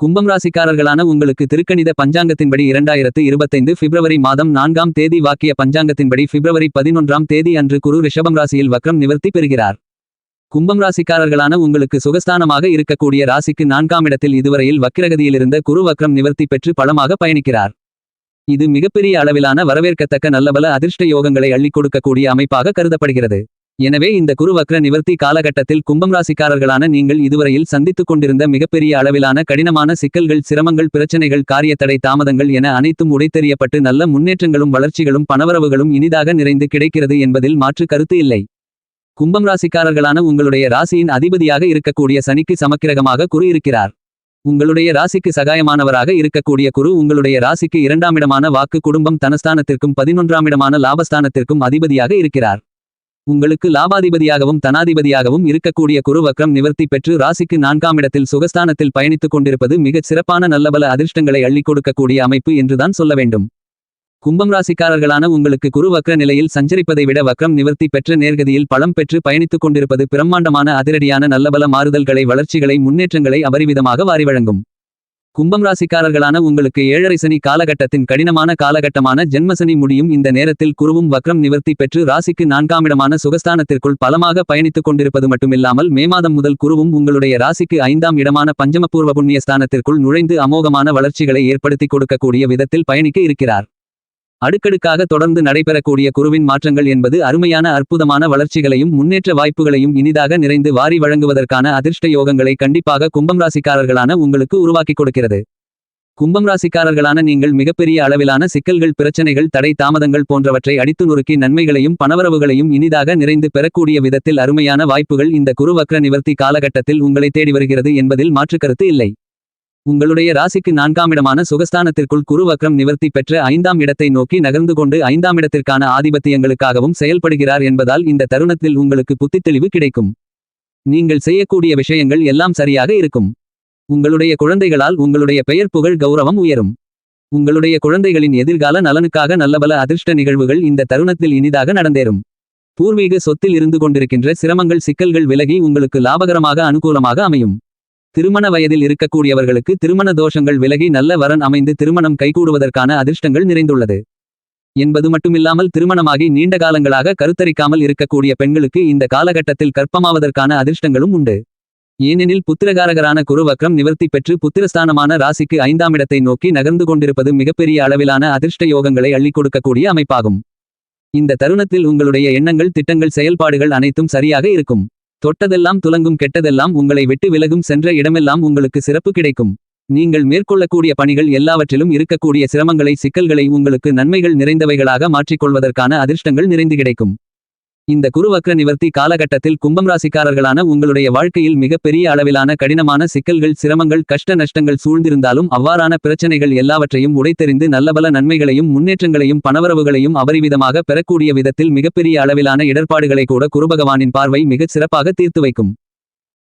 கும்பம் ராசிக்காரர்களான உங்களுக்கு திருக்கணித பஞ்சாங்கத்தின்படி இரண்டாயிரத்து இருபத்தைந்து பிப்ரவரி மாதம் நான்காம் தேதி வாக்கிய பஞ்சாங்கத்தின்படி பிப்ரவரி பதினொன்றாம் தேதி அன்று குரு ரிஷபம் ராசியில் வக்ரம் நிவர்த்தி பெறுகிறார். கும்பம் ராசிக்காரர்களான உங்களுக்கு சுகஸ்தானமாக இருக்கக்கூடிய ராசிக்கு நான்காம் இடத்தில் இதுவரையில் வக்கிரகதியிலிருந்த குரு வக்ரம் நிவர்த்தி பெற்று பலமாக பயணிக்கிறார். இது மிகப்பெரிய அளவிலான வரவேற்கத்தக்க நல்லபல அதிர்ஷ்ட யோகங்களை அள்ளிக் கொடுக்கக்கூடிய அமைப்பாக கருதப்படுகிறது. எனவே இந்த குருவக்ர நிவர்த்தி காலகட்டத்தில் கும்பம் ராசிக்காரர்களான நீங்கள் இதுவரையில் சந்தித்துக் கொண்டிருந்த மிகப்பெரிய அளவிலான கடினமான சிக்கல்கள் சிரமங்கள் பிரச்சனைகள் காரியத்தடை தாமதங்கள் என அனைத்தும் உடைத்தெறியப்பட்டு நல்ல முன்னேற்றங்களும் வளர்ச்சிகளும் பணவரவுகளும் இனிதாக நிறைந்து கிடைக்கிறது என்பதில் மாற்று கருத்து இல்லை. கும்பம் ராசிக்காரர்களான உங்களுடைய ராசியின் அதிபதியாக இருக்கக்கூடிய சனிக்கு சமக்கிரகமாக குரு இருக்கிறார். உங்களுடைய ராசிக்கு சகாயமானவராக இருக்கக்கூடிய குரு உங்களுடைய ராசிக்கு இரண்டாம் இடமான வாக்கு குடும்பம் தனஸ்தானத்திற்கும் பதினொன்றாம் இடமான லாபஸ்தானத்திற்கும் அதிபதியாக இருக்கிறார். உங்களுக்கு லாபாதிபதியாகவும் தனாதிபதியாகவும் இருக்கக்கூடிய குரு வக்ரம் நிவர்த்தி பெற்று ராசிக்கு நான்காம் இடத்தில் சுகஸ்தானத்தில் பயணித்துக் கொண்டிருப்பது மிகச் சிறப்பான நல்லபல அதிர்ஷ்டங்களை அள்ளிக் கொடுக்கக்கூடிய அமைப்பு என்றுதான் சொல்ல வேண்டும். கும்பம் ராசிக்காரர்களான உங்களுக்கு குரு வக்ர நிலையில் சஞ்சரிப்பதை விட வக்ரம் நிவர்த்தி பெற்ற நேர்கதியில் பலம் பெற்று பயணித்துக் கொண்டிருப்பது பிரம்மாண்டமான அதிரடியான நல்லபல மாறுதல்களை வளர்ச்சிகளை முன்னேற்றங்களை அபரிவிதமாக வாரி வழங்கும் கும்பம் ராசிக்காரர்களான உங்களுக்கு ஏழரை சனி காலகட்டத்தின் கடினமான காலகட்டமான ஜென்மசனி முடியும் இந்த நேரத்தில் குருவும் வக்ரம் நிவர்த்தி பெற்று ராசிக்கு நான்காம் இடமான சுகஸ்தானத்திற்குள் பலமாக பயணித்துக் கொண்டிருப்பது மட்டுமில்லாமல் மே மாதம் முதல் குருவும் உங்களுடைய ராசிக்கு ஐந்தாம் இடமான பஞ்சமபூர்வ புண்ணிய ஸ்தானத்திற்குள் நுழைந்து அமோகமான வளர்ச்சிகளை ஏற்படுத்திக் கொடுக்கக்கூடிய விதத்தில் பயணிக்க இருக்கிறார். அடுக்கடுக்காக தொடர்ந்து நடைபெறக்கூடிய குருவின் மாற்றங்கள் என்பது அருமையான அற்புதமான வளர்ச்சிகளையும் முன்னேற்ற வாய்ப்புகளையும் இனிதாக நிறைந்து வாரி வழங்குவதற்கான அதிர்ஷ்ட யோகங்களை கண்டிப்பாக கும்பம் ராசிக்காரர்களான உங்களுக்கு உருவாக்கிக் கொடுக்கிறது. கும்பம் ராசிக்காரர்களான நீங்கள் மிகப்பெரிய அளவிலான சிக்கல்கள் பிரச்சனைகள் தடை தாமதங்கள் போன்றவற்றை அடித்து நொறுக்கி நன்மைகளையும் பணவரவுகளையும் இனிதாக நிறைந்து பெறக்கூடிய விதத்தில் அருமையான வாய்ப்புகள் இந்த குருவக்ர நிவர்த்தி காலகட்டத்தில் உங்களை தேடி வருகிறது என்பதில் மாற்றுக்கருத்து இல்லை. உங்களுடைய ராசிக்கு நான்காம் இடமான சுகஸ்தானத்திற்குள் குரு வக்ரம் நிவர்த்தி பெற்ற ஐந்தாம் இடத்தை நோக்கி நகர்ந்து கொண்டு ஐந்தாம் இடத்திற்கான ஆதிபத்தியங்களுக்காகவும் செயல்படுகிறார் என்பதால் இந்த தருணத்தில் உங்களுக்கு புத்தித்தெளிவு கிடைக்கும். நீங்கள் செய்யக்கூடிய விஷயங்கள் எல்லாம் சரியாக இருக்கும். உங்களுடைய குழந்தைகளால் உங்களுடைய பெயர் புகழ் கௌரவம் உயரும். உங்களுடைய குழந்தைகளின் எதிர்கால நலனுக்காக நல்லபல அதிர்ஷ்ட நிகழ்வுகள் இந்த தருணத்தில் இனிதாக நடந்தேறும். பூர்வீக சொத்தில் இருந்து கொண்டிருக்கின்ற சிரமங்கள் சிக்கல்கள் விலகி உங்களுக்கு லாபகரமாக அனுகூலமாக அமையும். திருமண வயதில் இருக்கக்கூடியவர்களுக்கு திருமண தோஷங்கள் விலகி நல்ல வரன் அமைந்து திருமணம் கைகூடுவதற்கான அதிர்ஷ்டங்கள் நிறைந்துள்ளது. என்பது மட்டுமில்லாமல் திருமணமாகி நீண்ட காலங்களாக கருத்தரிக்காமல் இருக்கக்கூடிய பெண்களுக்கு இந்த காலகட்டத்தில் கற்பமாவதற்கான அதிர்ஷ்டங்களும் உண்டு. ஏனெனில் புத்திரகாரகரான குருவக்ரம் நிவர்த்தி பெற்று புத்திரஸ்தானமான ராசிக்கு ஐந்தாம் இடத்தை நோக்கி நகர்ந்து கொண்டிருப்பது மிகப்பெரிய அளவிலான அதிர்ஷ்ட யோகங்களை அள்ளிக் கொடுக்கக்கூடிய அமைப்பாகும். இந்த தருணத்தில் உங்களுடைய எண்ணங்கள் திட்டங்கள் செயல்பாடுகள் அனைத்தும் சரியாக இருக்கும். தொட்டதெல்லாம் துலங்கும் கெட்டதெல்லாம் உங்களை விட்டு விலகும் சென்ற இடமெல்லாம் உங்களுக்கு சிறப்பு கிடைக்கும். நீங்கள் மேற்கொள்ளக்கூடிய பணிகள் எல்லாவற்றிலும் இருக்கக்கூடிய சிரமங்களை சிக்கல்களை உங்களுக்கு நன்மைகள் நிறைந்தவைகளாக மாற்றிக்கொள்வதற்கான அதிர்ஷ்டங்கள் நிறைந்து கிடைக்கும். இந்த குருவக்ர நிவர்த்தி காலகட்டத்தில் கும்பம் ராசிக்காரர்களான உங்களுடைய வாழ்க்கையில் மிகப்பெரிய அளவிலான கடினமான சிக்கல்கள் சிரமங்கள் கஷ்ட நஷ்டங்கள் சூழ்ந்திருந்தாலும் அவ்வாறான பிரச்சனைகள் எல்லாவற்றையும் உடைத்தெறிந்து நல்லபல நன்மைகளையும் முன்னேற்றங்களையும் பணவரவுகளையும் அபரிவிதமாக பெறக்கூடிய விதத்தில் மிகப்பெரிய அளவிலான இடர்பாடுகளை கூட குருபகவானின் பார்வை மிகச் சிறப்பாக தீர்த்து வைக்கும்.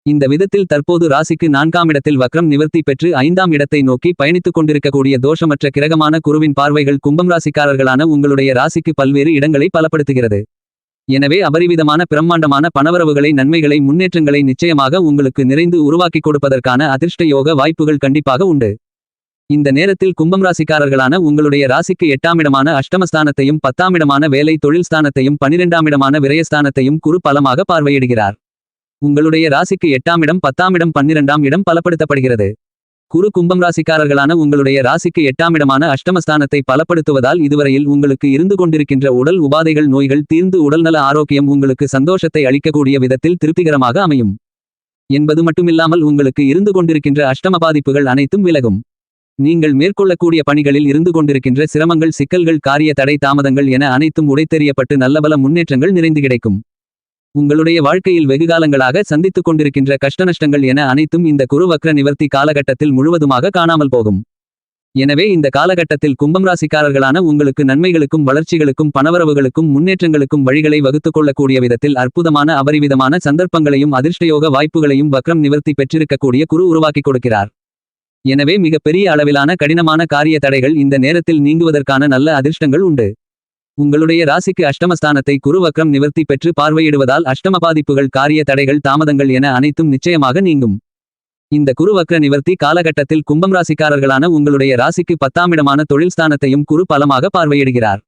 இந்த விதத்தில் தற்போது ராசிக்கு நான்காம் இடத்தில் வக்ரம் நிவர்த்தி பெற்று ஐந்தாம் இடத்தை நோக்கி பயணித்துக் கொண்டிருக்கக்கூடிய தோஷமற்ற கிரகமான குருவின் பார்வைகள் கும்பம் ராசிக்காரர்களான உங்களுடைய ராசிக்கு பல்வேறு இடங்களை பலப்படுத்துகிறது. எனவே அபரிவிதமான பிரம்மாண்டமான பணவரவுகளை நன்மைகளை முன்னேற்றங்களை நிச்சயமாக உங்களுக்கு நிறைந்து உருவாக்கிக் கொடுப்பதற்கான அதிர்ஷ்ட யோக வாய்ப்புகள் கண்டிப்பாக உண்டு. இந்த நேரத்தில் கும்பம் ராசிக்காரர்களான உங்களுடைய ராசிக்கு எட்டாமிடமான அஷ்டமஸ்தானத்தையும் பத்தாமிடமான வேலை தொழில் ஸ்தானத்தையும் பனிரெண்டாமிடமான விரயஸ்தானத்தையும் குரு பலமாக பார்வையிடுகிறார். உங்களுடைய ராசிக்கு எட்டாம் இடம் பத்தாம் இடம் பன்னிரெண்டாம் இடம் பலப்படுத்தப்படுகிறது. குரு கும்பம் ராசிக்காரர்களான உங்களுடைய ராசிக்கு எட்டாமிடமான அஷ்டமஸ்தானத்தை பலப்படுத்துவதால் இதுவரையில் உங்களுக்கு இருந்து கொண்டிருக்கின்ற உடல் உபாதைகள் நோய்கள் தீர்ந்து உடல்நல ஆரோக்கியம் உங்களுக்கு சந்தோஷத்தை அளிக்கக்கூடிய விதத்தில் திருப்திகரமாக அமையும். என்பது மட்டுமில்லாமல் உங்களுக்கு இருந்து கொண்டிருக்கின்ற அஷ்டம பாதிப்புகள் அனைத்தும் விலகும். நீங்கள் மேற்கொள்ளக்கூடிய பணிகளில் இருந்து கொண்டிருக்கின்ற சிரமங்கள் சிக்கல்கள் காரிய தடை தாமதங்கள் என அனைத்தும் உடைத்தெறியப்பட்டு நல்லபல முன்னேற்றங்கள் நிறைந்து கிடைக்கும். உங்களுடைய வாழ்க்கையில் வெகுகாலங்களாக சந்தித்துக் கொண்டிருக்கின்ற கஷ்டநஷ்டங்கள் என அனைத்தும் இந்த குருவக்ர நிவர்த்தி காலகட்டத்தில் முழுவதுமாக காணாமல் போகும். எனவே இந்த காலகட்டத்தில் கும்பம் ராசிக்காரர்களான உங்களுக்கு நன்மைகளுக்கும் வளர்ச்சிகளுக்கும் பணவரவுகளுக்கும் முன்னேற்றங்களுக்கும் வழிகளை வகுத்துக் கொள்ளக்கூடிய விதத்தில் அற்புதமான அபரிவிதமான சந்தர்ப்பங்களையும் அதிர்ஷ்டயோக வாய்ப்புகளையும் வக்ரம் நிவர்த்தி பெற்றிருக்கக்கூடிய குரு உருவாக்கிக் கொடுக்கிறார். எனவே மிகப்பெரிய பெரிய அளவிலான கடினமான காரிய தடைகள் இந்த நேரத்தில் நீங்குவதற்கான நல்ல அதிர்ஷ்டங்கள் உண்டு. உங்களுடைய ராசிக்கு அஷ்டமஸ்தானத்தை குருவக்ரம் நிவர்த்தி பெற்று பார்வையிடுவதால் அஷ்டம பாதிப்புகள் காரிய தடைகள் தாமதங்கள் என அனைத்தும் நிச்சயமாக நீங்கும். இந்த குருவக்ர நிவர்த்தி காலகட்டத்தில் கும்பம் ராசிக்காரர்களான உங்களுடைய ராசிக்கு பத்தாமிடமான தொழில் ஸ்தானத்தையும் குரு பலமாக பார்வையிடுகிறார்.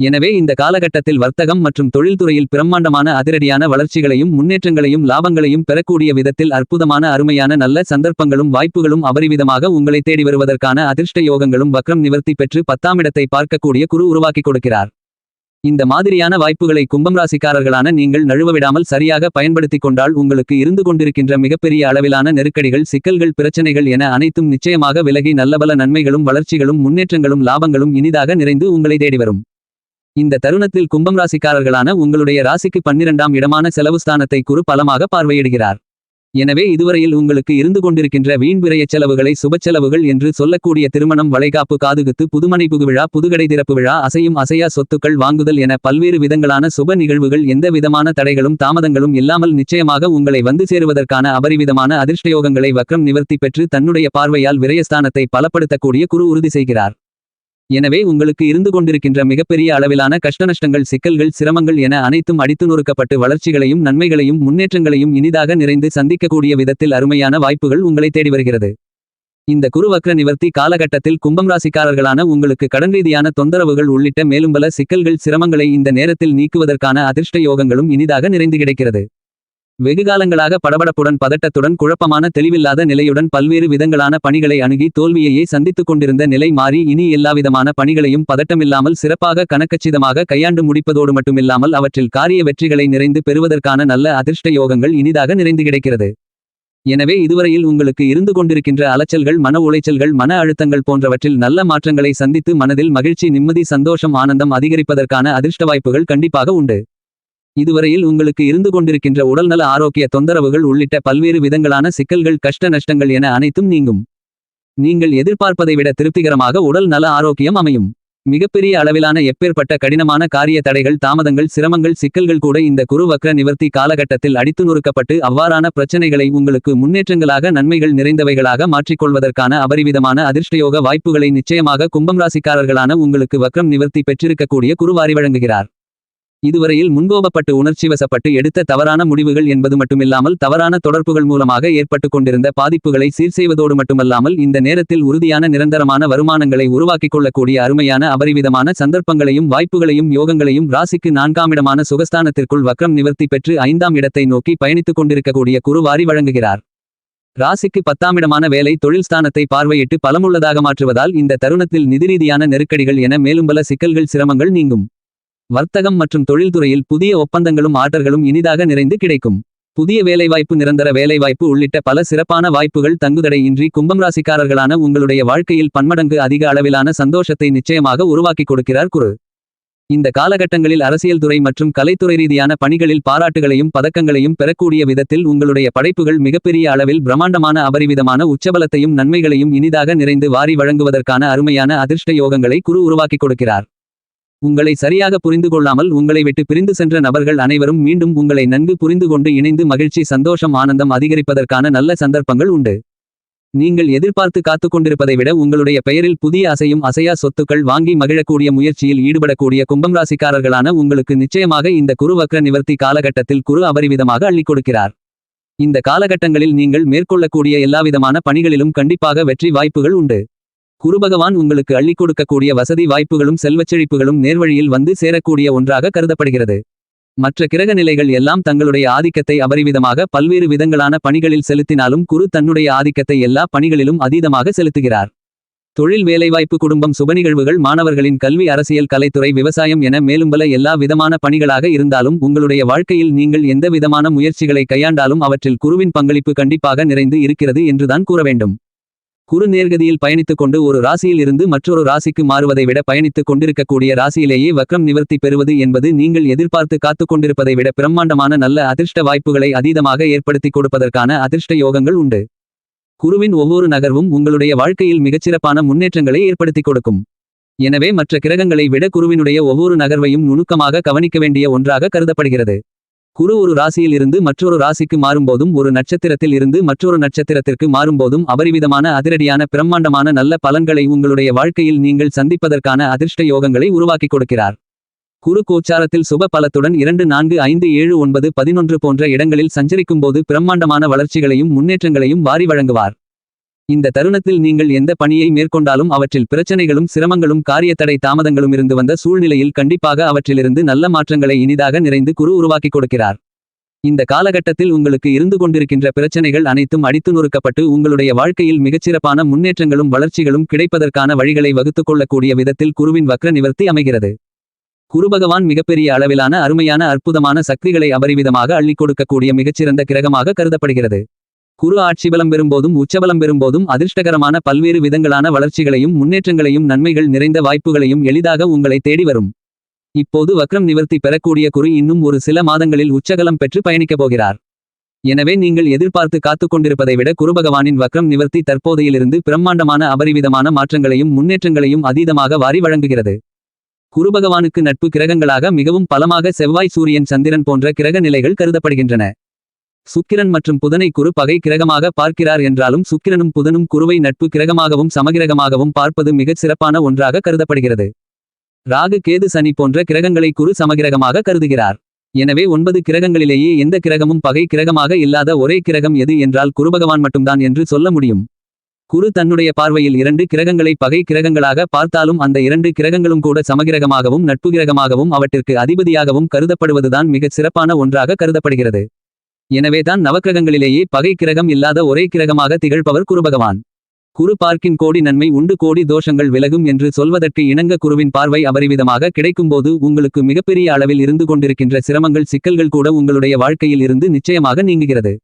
எனவே இந்த காலகட்டத்தில் வர்த்தகம் மற்றும் தொழில்துறையில் பிரம்மாண்டமான அதிரடியான வளர்ச்சிகளையும் முன்னேற்றங்களையும் லாபங்களையும் பெறக்கூடிய விதத்தில் அற்புதமான அருமையான நல்ல சந்தர்ப்பங்களும் வாய்ப்புகளும் அபரிவிதமாக உங்களை தேடி வருவதற்கான அதிர்ஷ்ட யோகங்களும் வக்ரம் நிவர்த்தி பெற்று பத்தாம் இடத்தை பார்க்கக்கூடிய குரு உருவாக்கி கொடுக்கிறார். இந்த மாதிரியான வாய்ப்புகளை கும்பம் ராசிக்காரர்களான நீங்கள் நழுவவிடாமல் சரியாக பயன்படுத்திக் கொண்டால் உங்களுக்கு இருந்து கொண்டிருக்கின்ற மிகப்பெரிய அளவிலான நெருக்கடிகள் சிக்கல்கள் பிரச்சனைகள் என அனைத்தும் நிச்சயமாக விலகி நல்லபல நன்மைகளும் வளர்ச்சிகளும் முன்னேற்றங்களும் லாபங்களும் இனிதாக நிறைந்து உங்களை தேடி வரும். இந்த தருணத்தில் கும்பம் ராசிக்காரர்களான உங்களுடைய ராசிக்கு பன்னிரண்டாம் இடமான செலவு ஸ்தானத்தை குறு பலமாக பார்வையிடுகிறார். எனவே இதுவரையில் உங்களுக்கு இருந்து கொண்டிருக்கின்ற வீண் விரயச் செலவுகளை சுபச்செலவுகள் என்று சொல்லக்கூடிய திருமணம் வளைகாப்பு காதுகுத்து புதுமனை புகுவிழா புதுகடை திறப்பு விழா அசையும் அசையா சொத்துக்கள் வாங்குதல் என பல்வேறு விதங்களான சுப நிகழ்வுகள் எந்த விதமான தடைகளும் தாமதங்களும் இல்லாமல் நிச்சயமாக உங்களை வந்து சேருவதற்கான அபரிவிதமான அதிர்ஷ்டயோகங்களை வக்ரம் நிவர்த்தி பெற்று தன்னுடைய பார்வையால் விரயஸ்தானத்தை பலப்படுத்தக்கூடிய குரு உறுதி செய்கிறார். எனவே உங்களுக்கு இருந்து கொண்டிருக்கின்ற மிகப்பெரிய அளவிலான கஷ்டநஷ்டங்கள் சிக்கல்கள் சிரமங்கள் என அனைத்தும் அடித்து நொறுக்கப்பட்டு வளர்ச்சிகளையும் நன்மைகளையும் முன்னேற்றங்களையும் இனிதாக நிறைந்து சந்திக்கக்கூடிய விதத்தில் அருமையான வாய்ப்புகள் உங்களை தேடி வருகிறது. இந்த குருவக்ர நிவர்த்தி காலகட்டத்தில் கும்பம் ராசிக்காரர்களான உங்களுக்கு கடன் ரீதியான தொந்தரவுகள் உள்ளிட்ட மேலும் பல சிக்கல்கள் சிரமங்களை இந்த நேரத்தில் நீக்குவதற்கான அதிர்ஷ்ட யோகங்களும் இனிதாக நிறைந்து கிடைக்கிறது. வெகுகாலங்களாக படபடப்புடன் பதட்டத்துடன் குழப்பமான தெளிவில்லாத நிலையுடன் பல்வேறு விதங்களான பணிகளை அணுகி தோல்வியையே சந்தித்துக் கொண்டிருந்த நிலை மாறி இனி எல்லாவிதமான பணிகளையும் பதட்டமில்லாமல் சிறப்பாக கணக்கச்சிதமாக கையாண்டு முடிப்பதோடு மட்டுமில்லாமல் அவற்றில் காரிய வெற்றிகளை நிறைந்து பெறுவதற்கான நல்ல அதிர்ஷ்ட யோகங்கள் இனிதாக நிறைந்து கிடைக்கிறது. எனவே இதுவரையில் உங்களுக்கு இருந்து கொண்டிருக்கின்ற அலைச்சல்கள் மன உளைச்சல்கள் மன அழுத்தங்கள் போன்றவற்றில் நல்ல மாற்றங்களை சந்தித்து மனதில் மகிழ்ச்சி நிம்மதி சந்தோஷம் ஆனந்தம் அதிகரிப்பதற்கான அதிர்ஷ்ட வாய்ப்புகள் கண்டிப்பாக உண்டு. இதுவரையில் உங்களுக்கு இருந்து கொண்டிருக்கின்ற உடல்நல ஆரோக்கிய தொந்தரவுகள் உள்ளிட்ட பல்வேறு விதங்களான சிக்கல்கள் கஷ்ட நஷ்டங்கள் என அனைத்தும் நீங்கும். நீங்கள் எதிர்பார்ப்பதை விட திருப்திகரமாக உடல் நல ஆரோக்கியம் அமையும். மிகப்பெரிய அளவிலான எப்பேற்பட்ட கடினமான காரிய தடைகள் தாமதங்கள் சிரமங்கள் சிக்கல்கள் கூட இந்த குரு வக்ர நிவர்த்தி காலகட்டத்தில் அடித்து நொறுக்கப்பட்டு அவ்வாறான பிரச்சனைகளை உங்களுக்கு முன்னேற்றங்களாக நன்மைகள் நிறைந்தவைகளாக மாற்றிக்கொள்வதற்கான அபரிவிதமான அதிர்ஷ்டயோக வாய்ப்புகளை நிச்சயமாக கும்பம் ராசிக்காரர்களான உங்களுக்கு வக்ரம் நிவர்த்தி பெற்றிருக்கக்கூடிய குருவாரி வழங்குகிறார். இதுவரையில் முன்கோபப்பட்டு உணர்ச்சிவசப்பட்டு எடுத்த தவறான முடிவுகள் என்பது மட்டுமில்லாமல் தவறான தொடர்புகள் மூலமாக ஏற்பட்டு கொண்டிருந்த பாதிப்புகளை சீர் செய்வதோடு மட்டுமல்லாமல் இந்த நேரத்தில் உறுதியான நிரந்தரமான வருமானங்களை உருவாக்கிக் கொள்ளக்கூடிய அருமையான அபரிவிதமான சந்தர்ப்பங்களையும் வாய்ப்புகளையும் யோகங்களையும் ராசிக்கு நான்காம் இடமான சுகஸ்தானத்திற்குள் வக்ரம் நிவர்த்தி பெற்று ஐந்தாம் இடத்தை நோக்கி பயணித்துக் கொண்டிருக்கக்கூடிய குருவாரி வழங்குகிறார். ராசிக்கு பத்தாம் இடமான வேலை தொழில் ஸ்தானத்தை பார்வையிட்டு பலமுள்ளதாக மாற்றுவதால் இந்த தருணத்தில் நிதிரீதியான நெருக்கடிகள் என மேலும் பல சிக்கல்கள் சிரமங்கள் நீங்கும். வர்த்தகம் மற்றும் தொழில்துறையில் புதிய ஒப்பந்தங்களும் ஆர்டர்களும் இனிதாக நிறைந்து கிடைக்கும். புதிய வேலைவாய்ப்பு நிரந்தர வேலைவாய்ப்பு உள்ளிட்ட பல சிறப்பான வாய்ப்புகள் தங்குதடையின்றி கும்பம் ராசிக்காரர்களான உங்களுடைய வாழ்க்கையில் பன்மடங்கு அதிக அளவிலான சந்தோஷத்தை நிச்சயமாக உருவாக்கிக் கொடுக்கிறார் குரு. இந்த காலகட்டங்களில் அரசியல் துறை மற்றும் கலைத்துறை ரீதியான பணிகளில் பாராட்டுகளையும் பதக்கங்களையும் பெறக்கூடிய விதத்தில் உங்களுடைய படைப்புகள் மிகப்பெரிய அளவில் பிரம்மாண்டமான அபரிவிதமான உச்சபலத்தையும் நன்மைகளையும் இனிதாக நிறைந்து வாரி வழங்குவதற்கான அருமையான அதிர்ஷ்ட யோகங்களை குரு உருவாக்கிக் கொடுக்கிறார். உங்களை சரியாக புரிந்து கொள்ளாமல் உங்களை விட்டு பிரிந்து சென்ற நபர்கள் அனைவரும் மீண்டும் உங்களை நன்கு புரிந்து கொண்டு இணைந்து மகிழ்ச்சி சந்தோஷம் ஆனந்தம் அதிகரிப்பதற்கான நல்ல சந்தர்ப்பங்கள் உண்டு. நீங்கள் எதிர்பார்த்து காத்துக் கொண்டிருப்பதை விட உங்களுடைய பெயரில் புதிய அசையும் அசையா சொத்துக்கள் வாங்கி மகிழக்கூடிய முயற்சியில் ஈடுபடக்கூடிய கும்பம் ராசிக்காரர்களான உங்களுக்கு நிச்சயமாக இந்த குரு வக்ர நிவர்த்தி காலகட்டத்தில் குரு அபரிவிதமாக அள்ளிக் கொடுக்கிறார். இந்த காலகட்டங்களில் நீங்கள் மேற்கொள்ளக்கூடிய எல்லாவிதமான பணிகளிலும் கண்டிப்பாக வெற்றி வாய்ப்புகள் உண்டு. குருபகவான் உங்களுக்கு அள்ளிக் கொடுக்கக்கூடிய வசதி வாய்ப்புகளும் செல்வச்செழிப்புகளும் நேர்வழியில் வந்து சேரக்கூடிய ஒன்றாக கருதப்படுகிறது. மற்ற கிரக நிலைகள் எல்லாம் தங்களுடைய ஆதிக்கத்தை அபரிவிதமாக பல்வேறு விதங்களான பணிகளில் செலுத்தினாலும் குரு தன்னுடைய ஆதிக்கத்தை எல்லா பணிகளிலும் அதீதமாக செலுத்துகிறார். தொழில் வேலைவாய்ப்பு குடும்பம் சுபநிகழ்வுகள் மாணவர்களின் கல்வி அரசியல் கலைத்துறை விவசாயம் என மேலும் பல எல்லா விதமான பணிகளாக இருந்தாலும் உங்களுடைய வாழ்க்கையில் நீங்கள் எந்த விதமான முயற்சிகளை கையாண்டாலும் அவற்றில் குருவின் பங்களிப்பு கண்டிப்பாக நிறைந்து இருக்கிறது என்றுதான் கூற வேண்டும். குறு நேர்கதியில் பயணித்துக் கொண்டு ஒரு ராசியில் இருந்து மற்றொரு ராசிக்கு மாறுவதை விட பயணித்துக் கொண்டிருக்கக்கூடிய ராசியிலேயே வக்ரம் நிவர்த்தி பெறுவது என்பது நீங்கள் எதிர்பார்த்து காத்துக் கொண்டிருப்பதை விட பிரம்மாண்டமான நல்ல அதிர்ஷ்ட வாய்ப்புகளை அதீதமாக ஏற்படுத்திக் கொடுப்பதற்கான அதிர்ஷ்ட யோகங்கள் உண்டு. குருவின் ஒவ்வொரு நகர்வும் உங்களுடைய வாழ்க்கையில் மிகச்சிறப்பான முன்னேற்றங்களை ஏற்படுத்திக் கொடுக்கும். எனவே மற்ற கிரகங்களை விட குருவினுடைய ஒவ்வொரு நகர்வையும் நுணுக்கமாக கவனிக்க வேண்டிய ஒன்றாக கருதப்படுகிறது. குரு ஒரு ராசியில் இருந்து மற்றொரு ராசிக்கு மாறும்போதும் ஒரு நட்சத்திரத்தில் இருந்து மற்றொரு நட்சத்திரத்திற்கு மாறும்போதும் அபரிவிதமான அதிரடியான பிரம்மாண்டமான நல்ல பலன்களை உங்களுடைய வாழ்க்கையில் நீங்கள் சந்திப்பதற்கான அதிர்ஷ்ட யோகங்களை உருவாக்கிக் கொடுக்கிறார். குரு கோச்சாரத்தில் சுப பலத்துடன் இரண்டு நான்கு ஐந்து ஏழு ஒன்பது பதினொன்று போன்ற இடங்களில் சஞ்சரிக்கும்போது பிரம்மாண்டமான வளர்ச்சிகளையும் முன்னேற்றங்களையும் வாரி வழங்குவார். இந்த தருணத்தில் நீங்கள் எந்த பணியை மேற்கொண்டாலும் அவற்றில் பிரச்சனைகளும் சிரமங்களும் காரியத்தடை தாமதங்களும் இருந்து வந்த சூழ்நிலையில் கண்டிப்பாக அவற்றிலிருந்து நல்ல மாற்றங்களை இனிதாக நிறைந்து குரு உருவாக்கிக் கொடுக்கிறார். இந்த காலகட்டத்தில் உங்களுக்கு இருந்து கொண்டிருக்கின்ற பிரச்சனைகள் அனைத்தும் அடித்து நொறுக்கப்பட்டு உங்களுடைய வாழ்க்கையில் மிகச்சிறப்பான முன்னேற்றங்களும் வளர்ச்சிகளும் கிடைப்பதற்கான வழிகளை வகுத்துக் கொள்ளக்கூடிய விதத்தில் குருவின் வக்ர நிவர்த்தி அமைகிறது. குருபகவான் மிகப்பெரிய அளவிலான அருமையான அற்புதமான சக்திகளை அபரிவிதமாக அள்ளிக் கொடுக்கக்கூடிய மிகச்சிறந்த கிரகமாக கருதப்படுகிறது. குரு ஆட்சிபலம் பெறும்போதும் உச்சபலம் பெறும்போதும் அதிர்ஷ்டகரமான பல்வேறு விதங்களான வளர்ச்சிகளையும் முன்னேற்றங்களையும் நன்மைகள் நிறைந்த வாய்ப்புகளையும் எளிதாக உங்களை தேடி வரும். இப்போது வக்ரம் நிவர்த்தி பெறக்கூடிய குரு இன்னும் ஒரு சில மாதங்களில் உச்சகலம் பெற்று பயணிக்கப் போகிறார். எனவே நீங்கள் எதிர்பார்த்து காத்துக் கொண்டிருப்பதை விட குருபகவானின் வக்ரம் நிவர்த்தி தற்போதையிலிருந்து பிரம்மாண்டமான அபரிவிதமான மாற்றங்களையும் முன்னேற்றங்களையும் அதீதமாக வாரி வழங்குகிறது. குருபகவானுக்கு நட்பு கிரகங்களாக மிகவும் பலமாக செவ்வாய் சூரியன் சந்திரன் போன்ற கிரக நிலைகள் கருதப்படுகின்றன. சுக்கிரன் மற்றும் புதனை குரு பகை கிரகமாக பார்க்கிறார் என்றாலும் சுக்கிரனும் புதனும் குருவை நட்பு கிரகமாகவும் சமகிரகமாகவும் பார்ப்பது மிகச் சிறப்பான ஒன்றாக கருதப்படுகிறது. ராகு கேது சனி போன்ற கிரகங்களை குரு சமகிரகமாக கருதுகிறார். எனவே ஒன்பது கிரகங்களிலேயே எந்த கிரகமும் பகை கிரகமாக இல்லாத ஒரே கிரகம் எது என்றால் குருபகவான் மட்டும்தான் என்று சொல்ல முடியும். குரு தன்னுடைய பார்வையில் இரண்டு கிரகங்களை பகை கிரகங்களாக பார்த்தாலும் அந்த இரண்டு கிரகங்களும் கூட சமகிரகமாகவும் நட்பு கிரகமாகவும் அவற்றிற்கு அதிபதியாகவும் கருதப்படுவதுதான் மிகச் சிறப்பான ஒன்றாக கருதப்படுகிறது. எனவேதான் நவக்கிரகங்களிலேயே பகை கிரகம் இல்லாத ஒரே கிரகமாக திகழ்பவர் குருபகவான். குரு பார்க்கின் கோடி நன்மை உண்டு கோடி தோஷங்கள் விலகும் என்று சொல்வதற்கு இணங்க குருவின் பார்வை அபரிவிதமாக கிடைக்கும்போது உங்களுக்கு மிகப்பெரிய அளவில் இருந்து கொண்டிருக்கின்ற சிரமங்கள் சிக்கல்கள் கூட உங்களுடைய வாழ்க்கையில் இருந்து நிச்சயமாக நீங்குகிறது.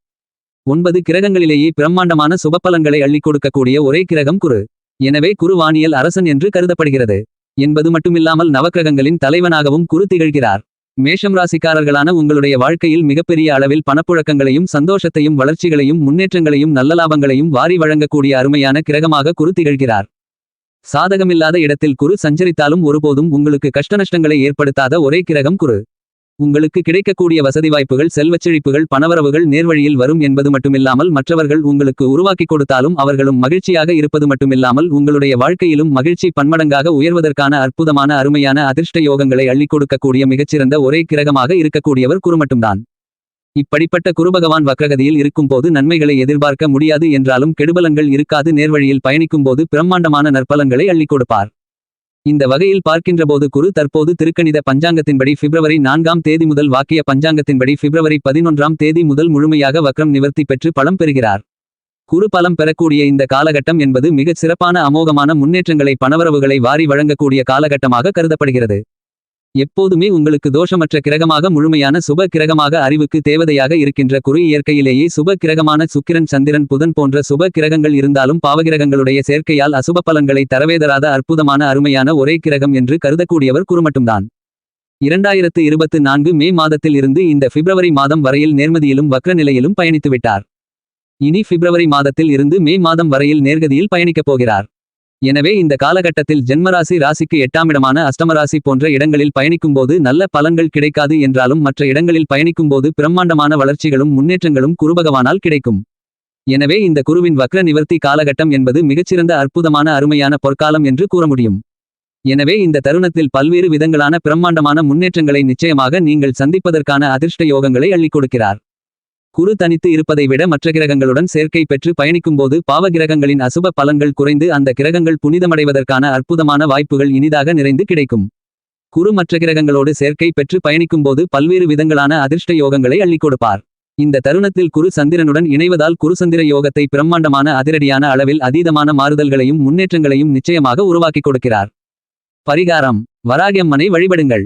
ஒன்பது கிரகங்களிலேயே பிரம்மாண்டமான சுபப்பலன்களை அள்ளிக் கொடுக்கக்கூடிய ஒரே கிரகம் குரு. எனவே குரு வானியல் அரசன் என்று கருதப்படுகிறது. என்பது மட்டுமில்லாமல் நவக்கிரகங்களின் தலைவனாகவும் குரு திகழ்கிறார். மேஷம் ராசிக்காரர்களான உங்களுடைய வாழ்க்கையில் மிகப்பெரிய அளவில் பணப்புழக்கங்களையும் சந்தோஷத்தையும் வளர்ச்சிகளையும் முன்னேற்றங்களையும் நல்ல லாபங்களையும் வாரி வழங்கக்கூடிய அருமையான கிரகமாக குரு திகழ்கிறார். சாதகமில்லாத இடத்தில் குரு சஞ்சரித்தாலும் ஒருபோதும் உங்களுக்கு கஷ்டநஷ்டங்களை ஏற்படுத்தாத ஒரே கிரகம் குரு. உங்களுக்கு கிடைக்கக்கூடிய வசதி வாய்ப்புகள் செல்வச்செழிப்புகள் பணவரவுகள் நேர்வழியில் வரும் என்பது மட்டுமில்லாமல் மற்றவர்கள் உங்களுக்கு உருவாக்கிக் கொடுத்தாலும் அவர்களும் மகிழ்ச்சியாக இருப்பது மட்டுமில்லாமல் உங்களுடைய வாழ்க்கையிலும் மகிழ்ச்சி பன்மடங்காக உயர்வதற்கான அற்புதமான அருமையான அதிர்ஷ்ட யோகங்களை அள்ளிக் கொடுக்கக்கூடிய மிகச்சிறந்த ஒரே கிரகமாக இருக்கக்கூடியவர் குருமட்டும்தான் இப்படிப்பட்ட குருபகவான் வக்ரகதியில் இருக்கும்போது நன்மைகளை எதிர்பார்க்க முடியாது என்றாலும் கெடுபலங்கள் இருக்காது நேர்வழியில் பயணிக்கும்போது பிரம்மாண்டமான நற்பலன்களை அள்ளிக் கொடுப்பார். இந்த வகையில் பார்க்கின்றபோது குரு தற்போது திருக்கணித பஞ்சாங்கத்தின்படி பிப்ரவரி நான்காம் தேதி முதல் வாக்கிய பஞ்சாங்கத்தின்படி பிப்ரவரி பதினொன்றாம் தேதி முதல் முழுமையாக வக்ரம் நிவர்த்தி பெற்று பலம் பெறுகிறார். குரு பலம் பெறக்கூடிய இந்த காலகட்டம் என்பது மிகச் சிறப்பான அமோகமான முன்னேற்றங்களை பணவரவுகளை வாரி வழங்கக்கூடிய காலகட்டமாக கருதப்படுகிறது. எப்போதுமே உங்களுக்கு தோஷமற்ற கிரகமாக முழுமையான சுப கிரகமாக அறிவுக்கு தேவதையாக இருக்கின்ற குரு இயற்கையிலேயே சுப கிரகமான சுக்கிரன் சந்திரன் புதன் போன்ற சுப கிரகங்கள் இருந்தாலும் பாவகிரகங்களுடைய சேர்க்கையால் அசுப பலன்களை தரவேதராத அற்புதமான அருமையான ஒரே கிரகம் என்று கருதக்கூடியவர் குறுமட்டும்தான் இரண்டாயிரத்து இருபத்து நான்கு மே மாதத்தில் இருந்து இந்த பிப்ரவரி மாதம் வரையில் நேர்மதியிலும் வக்ர நிலையிலும் பயணித்துவிட்டார். இனி பிப்ரவரி மாதத்தில் இருந்து மே மாதம் வரையில் நேர்கதியில் பயணிக்கப் போகிறார். எனவே இந்த காலகட்டத்தில் ஜென்மராசி ராசிக்கு எட்டாமிடமான அஷ்டமராசி போன்ற இடங்களில் பயணிக்கும்போது நல்ல பலன்கள் கிடைக்காது என்றாலும் மற்ற இடங்களில் பயணிக்கும்போது பிரம்மாண்டமான வளர்ச்சிகளும் முன்னேற்றங்களும் குருபகவானால் கிடைக்கும். எனவே இந்த குருவின் வக்ர நிவர்த்தி காலகட்டம் என்பது மிகச்சிறந்த அற்புதமான அருமையான பொற்காலம் என்று கூற முடியும். எனவே இந்த தருணத்தில் பல்வேறு விதங்களான பிரம்மாண்டமான முன்னேற்றங்களை நிச்சயமாக நீங்கள் சந்திப்பதற்கான அதிர்ஷ்ட யோகங்களை அள்ளிக் கொடுக்கிறார். குரு தனித்து இருப்பதை விட மற்ற கிரகங்களுடன் சேர்க்கை பெற்று பயணிக்கும்போது பாவ கிரகங்களின் அசுப பலன்கள் குறைந்து அந்த கிரகங்கள் புனிதமடைவதற்கான அற்புதமான வாய்ப்புகள் இனிதாக நிறைந்து கிடைக்கும். குரு மற்ற கிரகங்களோடு சேர்க்கை பெற்று பயணிக்கும்போது பல்வேறு விதங்களான அதிர்ஷ்ட யோகங்களை அள்ளிக் கொடுப்பார். இந்த தருணத்தில் குரு சந்திரனுடன் இணைவதால் குருசந்திர யோகத்தை பிரம்மாண்டமான அதிரடியான அளவில் அதீதமான மாறுதல்களையும் முன்னேற்றங்களையும் நிச்சயமாக உருவாக்கிக் கொடுக்கிறார். பரிகாரம். வராகியம்மனை வழிபடுங்கள்.